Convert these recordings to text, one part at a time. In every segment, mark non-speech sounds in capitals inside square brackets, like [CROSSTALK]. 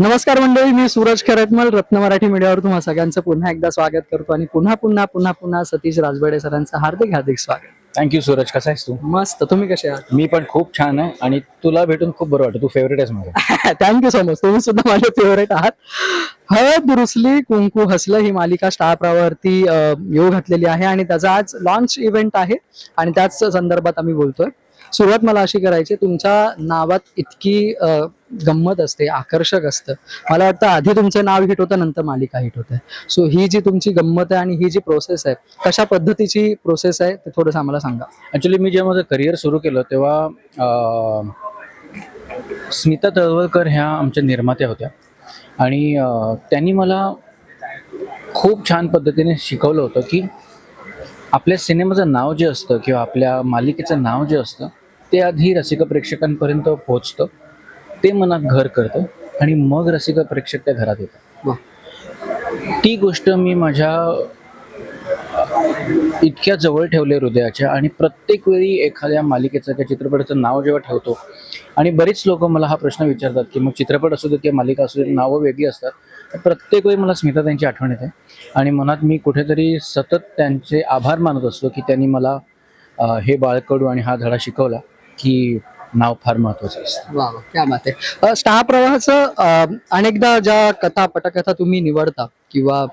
नमस्कार मंडळी मी सूरज खरटमल रत्न मराठी मीडियावर तुम्हा सगळ्यांचं पुन्हा एकदा स्वागत करतो आणि पुन्हा पुन्हा पुन्हा पुन्हा सतीश राजबडे सरांचं हार्दिक हार्दिक स्वागत. Thank you Suraj. कसा आहेस तू? मस्त. तुम्ही कसे आहात? मी पण खूप छान आहे आणि तुला भेटून खूप बरं वाटतं. तू फेवरेट आहेस माझं. थँक्यू सो मच तुम्ही सुद्धा माझे फेवरेट आहात. हळद रुसली कुंकू हसलं ही मालिका स्टार प्रवावरती अं, येऊ घातलेली आहे आणि त्याचा आज लॉन्च इव्हेंट आहे आणि त्याच संदर्भात आम्ही बोलतोय. सुरुवात मला अशी करायची तुमच्या नावात इतकी गंमत असते आकर्षक असतं. मला वाटतं आधी तुमचं नाव हिट होतं नंतर मालिका हिट होते. सो ही जी तुमची गंमत आहे आणि ही जी प्रोसेस आहे कशा पद्धतीची प्रोसेस आहे ते थोडंसं आम्हाला सांगा. ऍक्च्युली मी जेव्हा माझं करिअर सुरू केलं तेव्हा स्मिता तळवळकर ह्या आमच्या निर्मात्या होत्या. आणि त्यांनी मला खूप छान पद्धतीने शिकवलं होतं की आपल्या सिनेमाचं नाव जे असतं किंवा आपल्या मालिकेचं नाव जे असतं ते आधी रसिक प्रेक्षकांपर्यंत पोहोचतं. ते मनात घर करतं आणि मग रसिक प्रेक्षक त्या घरात येतात. ती गोष्ट मी माझ्या इतक्या जवळ ठेवले हृदयाच्या आणि प्रत्येक वेळी एखाद्या मालिकेचं त्या चित्रपटाचं नाव जेव्हा ठेवतो आणि बरीच लोक मला हा प्रश्न विचारतात की मग चित्रपट असू दे किंवा मालिका असू दे नावं वेगळी असतात. तर प्रत्येक वेळी मला स्मिता त्यांची आठवण येते आणि मनात मी कुठेतरी सतत त्यांचे आभार मानत असतो की त्यांनी मला हे बाळकडू आणि हा धडा शिकवला. की नाव फार महत्त्वाचं असतं. वा वा क्या बात आहे. स्टार प्रवाहाचं अनेकदा ज्या कथा पटकथा तुम्ही निवडता किंवा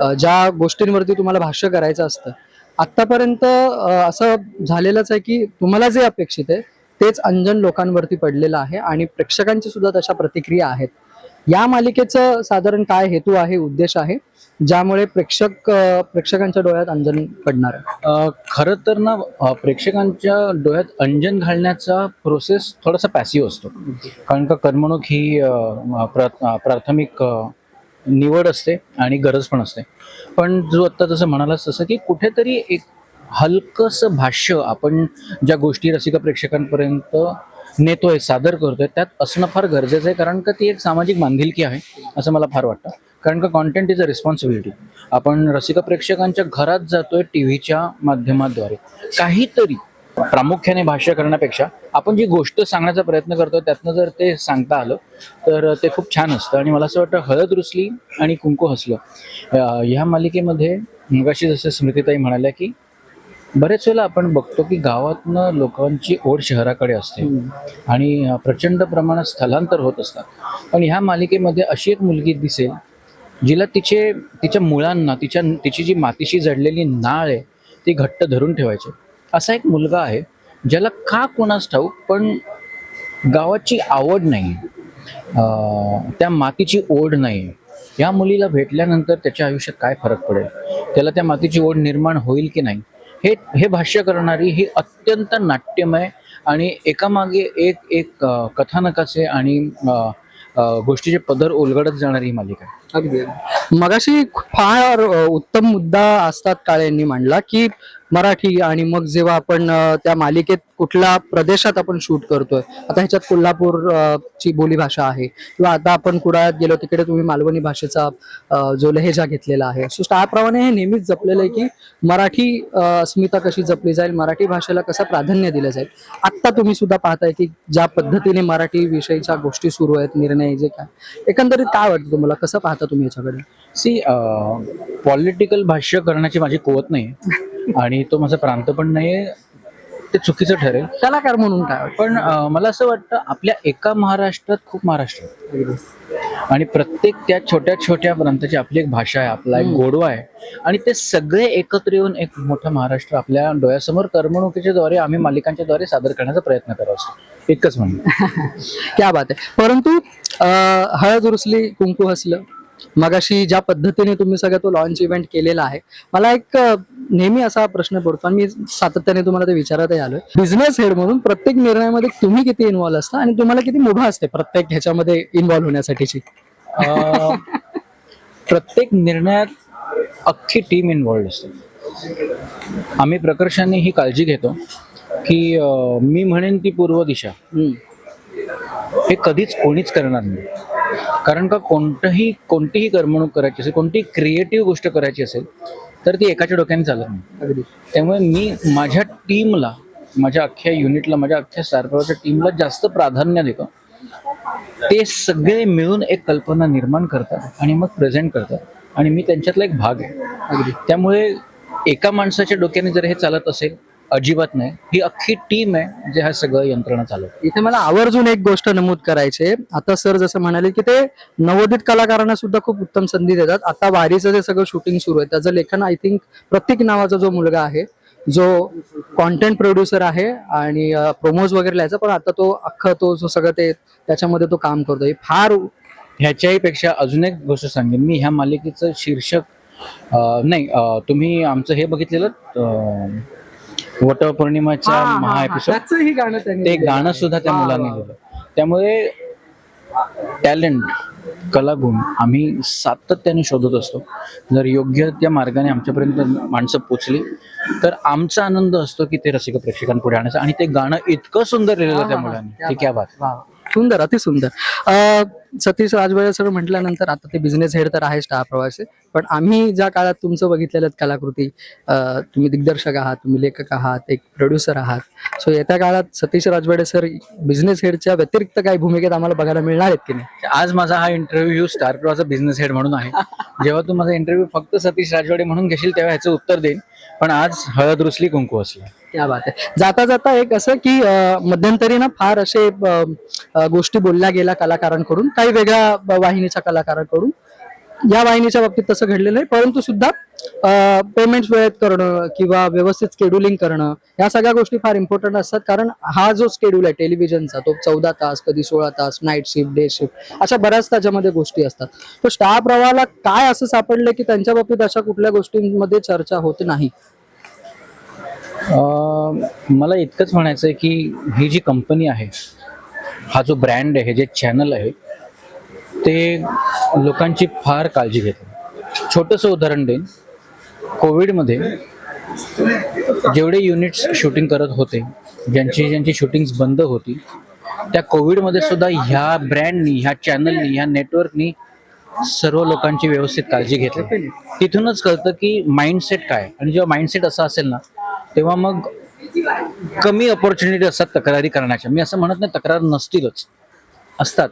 अ, ज्या गोष्टींवरती तुम्हाला भाष्य करायचं असतं आतापर्यंत असं झालेलंच आहे की तुम्हाला जे अपेक्षित आहे तेच अंजन लोकांवरती पडलेलं आहे आणि प्रेक्षकांची सुद्धा तशा प्रतिक्रिया आहेत. या मालिकेचं साधारण काय हेतू आहे उद्देश आहे ज्यामुळे प्रेक्षक प्रेक्षकांच्या डोळ्यात अंजन पडणार आहे? खरं तर ना प्रेक्षकांच्या डोळ्यात अंजन घालण्याचा प्रोसेस थोडासा पॅसिव्ह असतो. कारण का करमणूक ही प्राथमिक निवड असते आणि गरज पण असते. पण जो आत्ता जसं म्हणालास तसं की कुठेतरी एक हलकंसं भाष्य आपण ज्या गोष्टी रसिका प्रेक्षकांपर्यंत नेतोय सादर करतोय त्यात असणं फार गरजेचं आहे कारण का ती एक सामाजिक बांधिलकी आहे असं मला फार वाटतं. कारण का कॉन्टेंट इज अ रिस्पॉन्सिबिलिटी आपण रसिका प्रेक्षकांच्या घरात जातोय टी व्हीच्या माध्यमाद्वारे. काहीतरी प्रामुख्याने भाष्य करण्यापेक्षा आपण जी गोष्ट सांगण्याचा प्रयत्न करतो त्यातनं जर ते सांगता आलं तर ते खूप छान असतं. आणि मला असं वाटतं हळद रुसली आणि कुंकू हसलं. ह्या मालिकेमध्ये मगाशी जसं स्मृतीताई म्हणाल्या की बरेच वेळेला आपण बघतो की गावातनं लोकांची ओढ शहराकडे असते. आणि प्रचंड प्रमाणात स्थलांतर होत असतात. पण ह्या मालिकेमध्ये अशी एक मुलगी दिसेल जिला तिचे तिच्या मुळांना तिच्या तिची जी मातीशी जडलेली नाळ आहे ती घट्ट धरून ठेवायची. असा एक मुलगा आहे ज्याला का कोणास ठाऊक पण गावाची आवड नाही. त्या मातीची ओढ नाही. या मुलीला भेटल्यानंतर त्याच्या आयुष्यात काय फरक पडेल? त्याला त्या मातीची ओढ निर्माण होईल की नाही? हे हे भाष्य करणारी ही अत्यंत नाट्यमय आणि एकामागे एक एक कथानकाचे आणि गोष्टीचे पदर उलगडत जाणारी ही मालिका आहे. अगदी मगाशी फार उत्तम मुद्दा असतात काळे यांनी मांडला की मराठी आणि मग जेव्हा आपण त्या मालिकेत कुठल्या प्रदेशात आपण शूट करतोय आता ह्याच्यात कोल्हापूर ची बोलीभाषा आहे. किंवा आता आपण कुडाळ्यात गेलो तिकडे तुम्ही मालवणी भाषेचा जो लहेजा घेतलेला आहे. सो त्याप्रमाणे हे नेहमीच जपलेलं आहे की मराठी अस्मिता कशी जपली जाईल मराठी भाषेला कसं प्राधान्य दिलं जाईल. आत्ता तुम्ही सुद्धा पाहताय की ज्या पद्धतीने मराठी विषयीच्या गोष्टी सुरू आहेत निर्णय जे काय एकंदरीत काय वाटतं तुम्हाला? कसं पाहता तुम्ही याच्याकडे? सी पॉलिटिकल भाष्य करण्याची माझी कुवत नाही. आणि तो माझा प्रांत पण नाही ते चुकीचं ठरेल. कलाकार म्हणून काय पण अं, मला असं वाटतं आपल्या एका महाराष्ट्रात खूप महाराष्ट्र आहेत. आणि प्रत्येक त्या छोट्या छोट्या प्रांताची आपली एक भाषा आहे आपला एक गोडवा आहे. आणि ते सगळे एकत्र येऊन एक मोठा महाराष्ट्र आपल्या डोळ्यासमोर करमणुकीच्या द्वारे आम्ही मालिकांच्या द्वारे सादर करण्याचा प्रयत्न करत असतो. इतकंच म्हणणं. [LAUGHS] क्या बात आहे. परंतु अं, हळद रुसली कुंकू हसलं मगाशी ज्या पद्धतीने तुम्ही सगळं तो लॉन्च इव्हेंट केलेला आहे मला एक नेहमी असा प्रश्न पडतो आणि मी सातत्याने तुम्हाला ते विचारतही आलोय. बिझनेस हेड म्हणून प्रत्येक निर्णयामध्ये तुम्ही किती इन्व्हॉल्व असता आणि तुम्हाला किती मुभा असते प्रत्येक ह्याच्यामध्ये इन्व्हॉल्व होण्यासाठीची? प्रत्येक निर्णयात अख्खी टीम इन्व्हॉल्ड असते. आम्ही प्रकर्षाने ही काळजी घेतो की मी म्हणेन ती पूर्व दिशा. हे कधीच कोणीच करणार नाही. कारण का कोणतंही कोणतीही करमणूक करायची असेल कोणतीही क्रिएटिव्ह गोष्ट करायची असेल तर ती एकाच्या डोक्याने चालत नाही. अगदी त्यामुळे मी माझ्या टीमला माझ्या अख्ख्या युनिटला माझ्या अख्ख्या सारखच्या टीमला जास्त प्राधान्य देतो. ते सगळे मिळून एक कल्पना निर्माण करतात आणि मग प्रेझेंट करतात. आणि मी त्यांच्यातला एक भाग आहे. अगदी त्यामुळे एका माणसाच्या डोक्याने जर हे चालत असेल अजिबात नाही. ही अख्खी टीम आहे जे हा सगळं यंत्रणा चालवते. इथे मला आवर्जून एक गोष्ट नमूद करायची आता सर जसं म्हणाले की ते नवोदित कलाकारांना सुद्धा खूप उत्तम संधी देतात. आता वारीचं जे सगळं शूटिंग सुरू आहे त्याचं लेखन आय थिंक प्रतीक नावाचा जो मुलगा आहे जो कॉन्टेंट प्रोड्युसर आहे आणि प्रोमोज वगैरे लिहायचा पण आता तो अख्खा तो जो सगळं ते त्याच्यामध्ये तो काम करतो. हे फार ह्याच्याही पेक्षा अजून एक गोष्ट सांगेन. मी ह्या मालिकेचं शीर्षक नाही तुम्ही आमचं हे बघितलेलं अं, वटपौर्णिमाचा महा एपिसोड गाणं ते. गाणं सुद्धा त्या मुलांनी. लिहिलं त्यामुळे टॅलेंट कलागुण आम्ही सातत्याने शोधत असतो. जर योग्य त्या मार्गाने आमच्यापर्यंत माणसं पोचली तर आमचा आनंद असतो की ते रसिक प्रेक्षकांपुढे आणायचं आणि ते गाणं इतकं सुंदर लिहिलेलं त्या मुलांनी. ते क्या बात. वा. सुंदर अतिसुंदर. अं, सतीश राजबळे सर म्हटल्यानंतर आता ते बिझनेस हेड तर आहे स्टार प्रवासी. पण आम्ही ज्या काळात तुमचं बघितलेलं कलाकृती तुम्ही दिग्दर्शक आहात तुम्ही लेखक आहात एक प्रोड्युसर आहात. सो येत्या काळात सतीश राजबळे सर बिझनेस हेडच्या व्यतिरिक्त काही भूमिकेत आम्हाला बघायला मिळणार आहेत की नाही? आज माझा हा इंटरव्ह्यू स्टार प्रवाचा बिझनेस हेड म्हणून आहे. जेव्हा तू माझा इंटरव्ह्यू फक्त सतीश राजवाडे म्हणून घेशील तेव्हा ह्याचं उत्तर देईन. पण आज हळद रुसली कुंकू असली. क्या बात आहे. जाता जाता एक असं की मध्यंतरी ना फार असे गोष्टी बोलल्या गेल्या कलाकारांकडून काही वेगळ्या वाहिनीच्या कलाकारांकडून. या वाहिनीच्या बाबतीत तसं घडलेलं नाही परंतु सुद्धा पेमेंट वेळेत करणं किंवा व्यवस्थित स्केड्युलिंग करणं या सगळ्या गोष्टी फार इम्पॉर्टंट असतात. कारण हा जो स्केड्यूल आहे टेलिव्हिजनचा तो चौदा तास कधी सोळा तास नाईट शिफ्ट डे शिफ्ट अशा बऱ्याच त्याच्यामध्ये गोष्टी असतात. तर स्टाफ प्रवाहाला काय असं सापडलं की त्यांच्या बाबतीत अशा कुठल्या गोष्टींमध्ये चर्चा होत नाही? मला इतकंच म्हणायचं आहे की ही जी कंपनी आहे हा जो ब्रँड आहे जे चॅनल आहे ते लोकांची फार काळजी घेते छोटंसं उदाहरण देईन. कोविडमध्ये जेवढे युनिट्स शूटिंग करत होते ज्यांची ज्यांची शूटिंग्स बंद होती त्या कोविडमध्ये सुद्धा ह्या ब्रँडनी ह्या चॅनलनी ह्या नेटवर्कनी सर्व लोकांची व्यवस्थित काळजी घेतली. तिथूनच कळतं की माइंडसेट काय? आणि जेव्हा माइंडसेट असा असेल ना तेव्हा मग कमी ऑपॉर्च्युनिटी असतात तक्रारी करण्याच्या. मी असं म्हणत नाही तक्रार नसतीलच. असतात.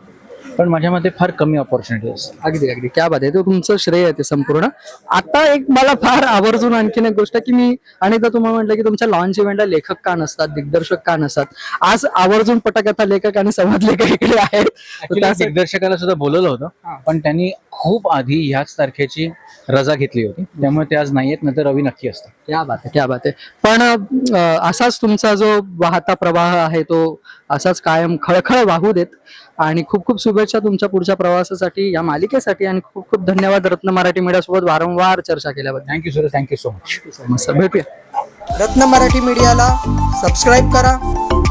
पण माझ्या मते फार कमी ऑपॉर्च्युनिटी असतात अगदी अगदी. क्या बात आहे. ते तुमचं श्रेय आहे ते संपूर्ण. आता एक मला फार आवर्जून आणखीन एक गोष्ट की मी अनेकदा तुम्हाला म्हटलं की तुमच्या लॉन्च इव्हेंटला लेखक का नसतात दिग्दर्शक का नसतात? आज आवर्जून पटकथा लेखक आणि संवाद लेखक इकडे आहेत. दिग्दर्शकाला सुद्धा बोलवलं होतं. पण त्यांनी खूप आधी ह्याच तारखेची रजा घेतली होती. त्यामुळे ते आज नाही येत नाही तर रवी नक्की असतात. क्या बात आहे क्या बात आहे. पण अं, असाच तुमचा जो वाहता प्रवाह आहे तो असाच कायम खळखळ वाहू देत. आणि खूप खूप शुभेच्छा तुमच्या पुढच्या प्रवासासाठी या मालिकेसाठी आणि खूप खूप धन्यवाद रत्न मराठी मीडिया सोबत वारंवार चर्चा केल्याबद्दल. Thank you sir thank you so much मस्त. भेटूया. रत्न मराठी मीडियाला सबस्क्राईब करा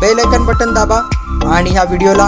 बेल आयकन बटन दाबा आणि ह्या व्हिडिओला